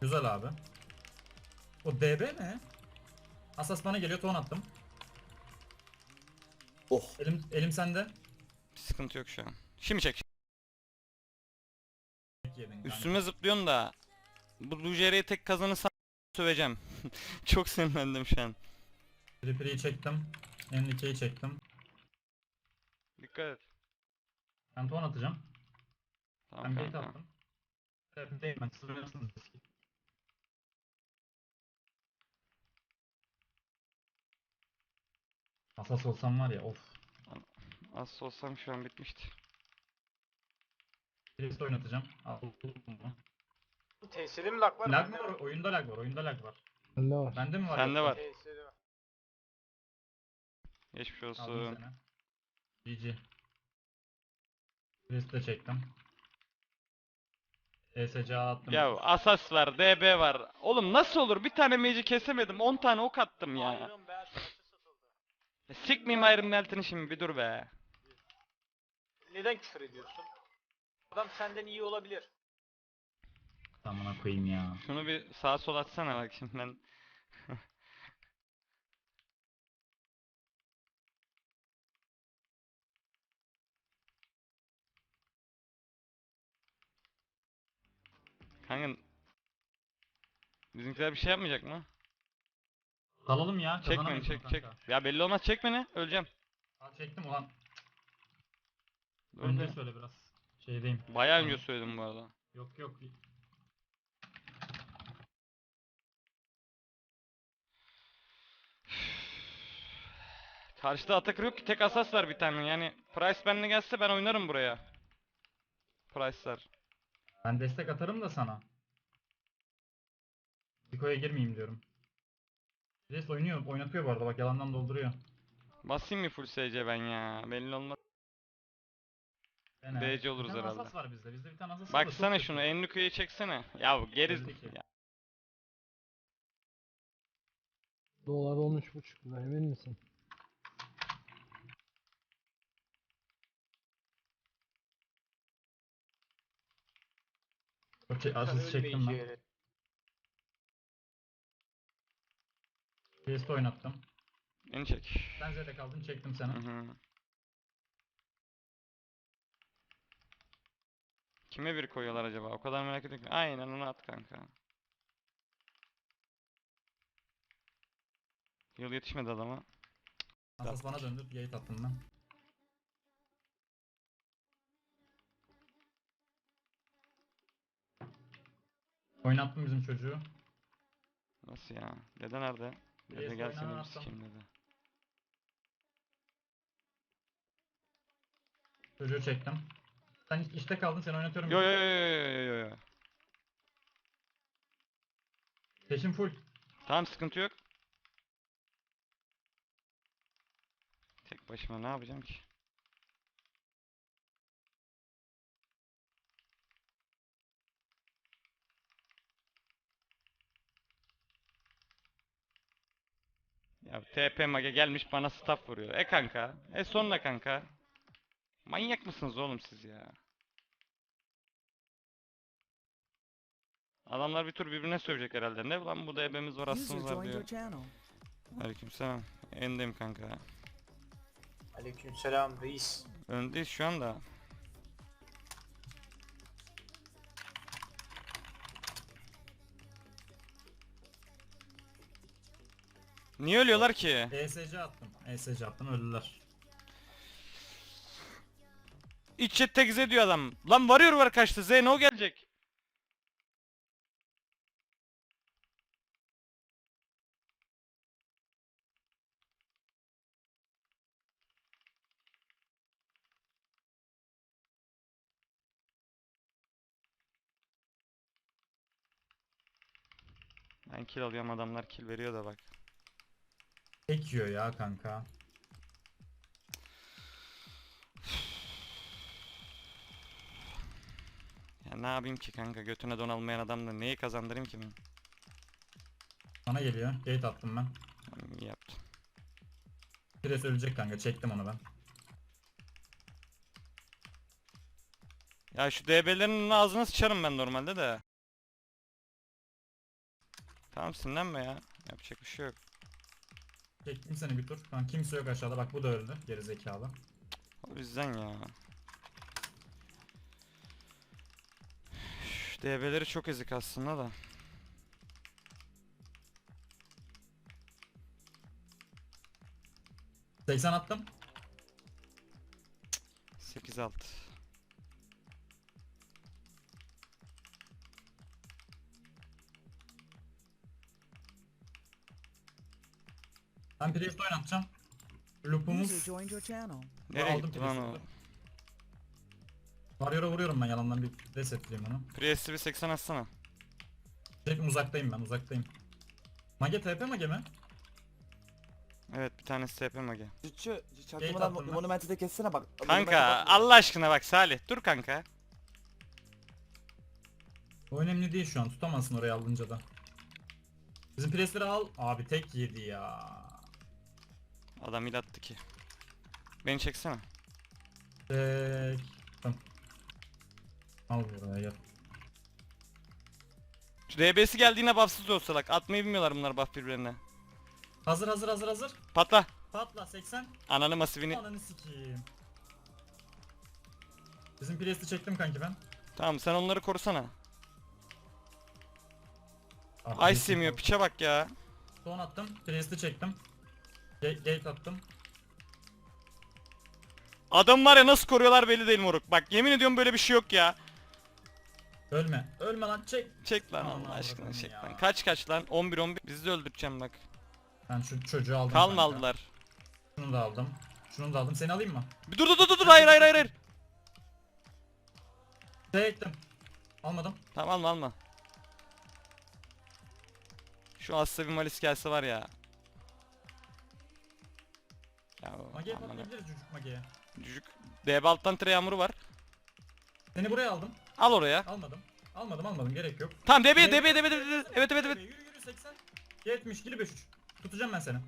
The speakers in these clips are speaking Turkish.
Güzel abi. O DB ne? Asas bana geliyor ton attım. Oh. Elim, elim sende. Sıkıntı yok şu an. Şimdi çek. Yedin. Üstüme zıplıyorsun da. Bu Lujer'i tek kazanırsam söveceğim. Çok sinirlendim şu an. Reaper'ı çektim. Enrique'yi çektim. Dikkat et. Ben ton atacağım. Tamam ben bait attım. Tepedeyim ben. Siz oynarsınız. Asas olsam var ya of. Az olsam şu an bitmişti. Birisi oynatacağım. Al, bunu. Tesiri mi lag var? Lag mı var? Oyunda lag var. Oyunda lag var. Bende var. Bende mi var? Sende var. Tesiri var. Geçmiş Aldım olsun. seni. GG. Birisi de çektim. ESC attım. Ya Asas var, DB var. Oğlum nasıl olur? Bir tane mage'i kesemedim. 10 tane ok attım ya. Satıldı. Ya Sikmeyeyim Iron Melt'ini şimdi bir dur be. Neden küfür ediyorsun? Adam senden iyi olabilir. Tamına koyayım ya. Şunu bir sağa sola atsana bak şimdi ben. Kanka Bizimkiler bir şey yapmayacak mı? Dalalım ya. Çek beni çek. Ya belli olmaz çek beni öleceğim. Aa, çektim ulan. Dur Önce söyle biraz. Şeydeyim. Bayağı önce söyledim bu arada. Yok yok. Karşıda Atakır yok ki tek asas var bir tane yani Price benimle gelse ben oynarım buraya. Price'lar. Ben destek atarım da sana. Diko'ya girmeyeyim diyorum. Res oynuyor, oynatıyor bu arada bak yalandan dolduruyor. Basayım mı full SC ben ya belli olmaz. Fena. BC oluruz bir tane herhalde. asas var bizde. Bizde bir tane asas var da çok Baksana kötü. şunu Enrico'yu çeksene. Ya bu geri... Belli ki. Ya, Dolar 13.5 lira emin misin? O çe- asası çektim ben. Res'te oynattım. beni çek. Sen Z'de kaldın çektim seni. Hı hı. Kime bir koyuyorlar acaba? O kadar merak ediyorum. ki. Aynen onu at kanka. Yıl yetişmedi adama. Asas bana döndü. Gate attım ben. Oynattım bizim çocuğu. Nasıl ya? Dede nerede? Dede Yes, gel seni sikeyim dede. Çocuğu çektim. Sen işte kaldın seni oynatıyorum. Yo yo yo yo yo yo yo. Peşin full. Tamam sıkıntı yok. Tek başıma ne yapacağım ki? Ya TP mage gelmiş bana staff vuruyor. E kanka. E sonra kanka. Manyak mısınız oğlum siz ya? Adamlar bir tur birbirine sövecek herhalde. Ne lan bu da ebemiz var joined diyor. Aleykümselam. Endeyim kanka. Aleykümselam reis. Öndeyiz şu anda. Niye ölüyorlar ki? ESC attım. ESC attım öldüler. İç chat tek Z diyor adam. Lan varıyor var kaçtı. Z ne o gelecek? Ben kill alıyorum adamlar kill veriyor da bak. Tek yiyor ya kanka. Ya ne yapayım ki kanka götüne don almayan adamla neyi kazandırayım ki ben? Bana geliyor. Gate attım ben. Tamam, iyi yaptın. Pires ölecek kanka. Çektim onu ben. Ya şu DB'lerin ağzına sıçarım ben normalde de. Tamam sinirlenme ya. Yapacak bir şey yok. Çektim seni bir tur. Şu an kimse yok aşağıda. Bak bu da öldü. Geri zekalı. O yüzden ya. Üf, DB'leri çok ezik aslında da. 80 attım. 8 6. Ben Priest oynatacağım. User Loop'umuz joined your channel. Nereye aldım gitti lan o? Priest'i. Warrior'a vuruyorum ben yalandan bir resetleyeyim onu. Priest'i bir 80 atsana. Direkt uzaktayım ben uzaktayım. Mage TP mage mi? Evet bir tanesi TP mage. Cüccü, Gate çaktırmadan attım ben. monumenti de kessene bak. Kanka Allah aşkına bak Salih dur kanka. O önemli değil şu an tutamazsın oraya alınca da. Bizim Priest'leri al. Abi tek yedi ya. Adam il attı ki. Beni çeksene. Tek. Tamam. Al buraya gel. Şu DB'si geldiğinde buffsız olsalar. Atmayı bilmiyorlar bunlar buff birbirlerine. Hazır hazır hazır hazır. Patla. Patla 80. Ananı masivini. Ananı sikeyim. Bizim Priest'i çektim kanki ben. Tamam sen onları korusana. Ah, semiyor kor- piçe bak ya. Son attım. Priest'i çektim. Ga- Gate attım. Adam var ya nasıl koruyorlar belli değil moruk. Bak yemin ediyorum böyle bir şey yok ya. Ölme. Ölme lan çek. Çek lan Aman Allah aşkına çek ya. lan. Kaç kaç lan? 11 11. Bizi de öldüreceğim bak. Ben şu çocuğu aldım. Kalma kanka. aldılar. Şunu da aldım. Şunu da aldım. Seni alayım mı? Bir dur dur dur dur hayır hayır hayır hayır. Çektim. Almadım. Tamam alma alma. Şu asla bir malis gelse var ya. Ya Mage'ye ha. patlayabiliriz çocuk Mage'ye. Cücük. DB alttan tire yağmuru var. Seni buraya aldım. Al oraya. Almadım. Almadım almadım gerek yok. Tamam DB Evet. DB DB DB. Evet evet evet. Yürü yürü 80. 70 kili 53. Tutacağım ben seni.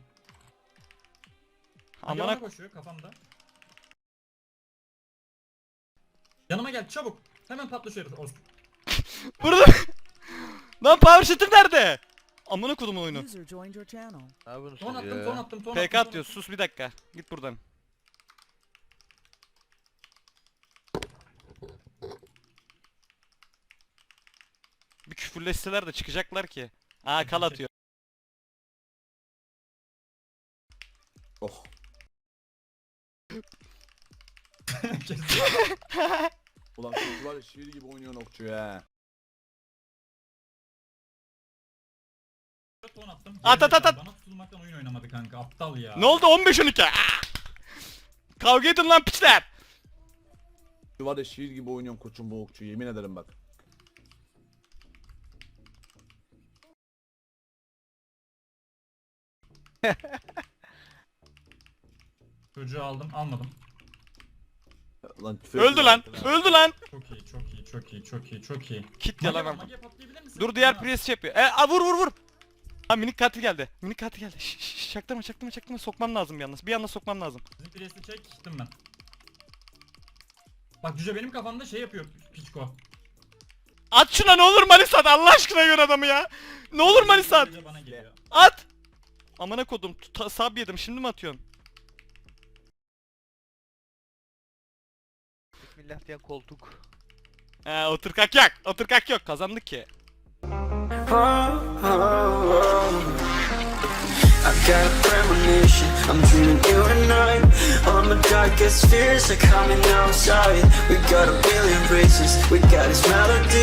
Amına koşuyor kafamda. Yanıma gel çabuk. Hemen patla şu herif. Orospu. Burada. Lan power shooter nerede? Amına kodumun oyunu. User joined your channel. Ne yapıyorsunuz Ton attım ton attım ton PK attım. ton atıyor. Sus bir dakika. Git buradan. Bir küfürleşseler de çıkacaklar ki. Aa kal atıyor. Oh. Ulan çocuk var ya şiir gibi oynuyor okçu ya. Ton attım. At, at, at, at. Bana tutulmaktan oyun oynamadı kanka. Aptal ya. ne oldu 15 12? Aa! Kavga edin lan piçler. Var ya şiir gibi oynuyor koçum bu okçu yemin ederim bak. Çocuğu aldım almadım. Lan küfür Öldü lan. Öldü lan. Çok iyi çok iyi çok iyi çok iyi çok iyi. Kit yalan. Misin? Dur diğer pres şey yapıyor. E a, vur vur vur. Ha minik katil geldi. Minik katil geldi. Şş, şş, çaktırma çaktırma çaktırma. Sokmam lazım bir yalnız. Bir anda sokmam lazım. Bizim presti çektim ben. Bak Cüce benim kafamda şey yapıyor Piçko. At şuna ne olur Malis at. Allah aşkına gör adamı ya. Ne olur Malis at. Cüce bana geliyor. At. Amına kodum. tuta- Sab yedim. Şimdi mi atıyorsun? Bismillah diyen koltuk. He otur kalk yak. Otur kalk yok. Kazandık ki. I got a premonition, I'm dreaming you I. All my darkest fears are coming outside. We got a billion races, we got this melody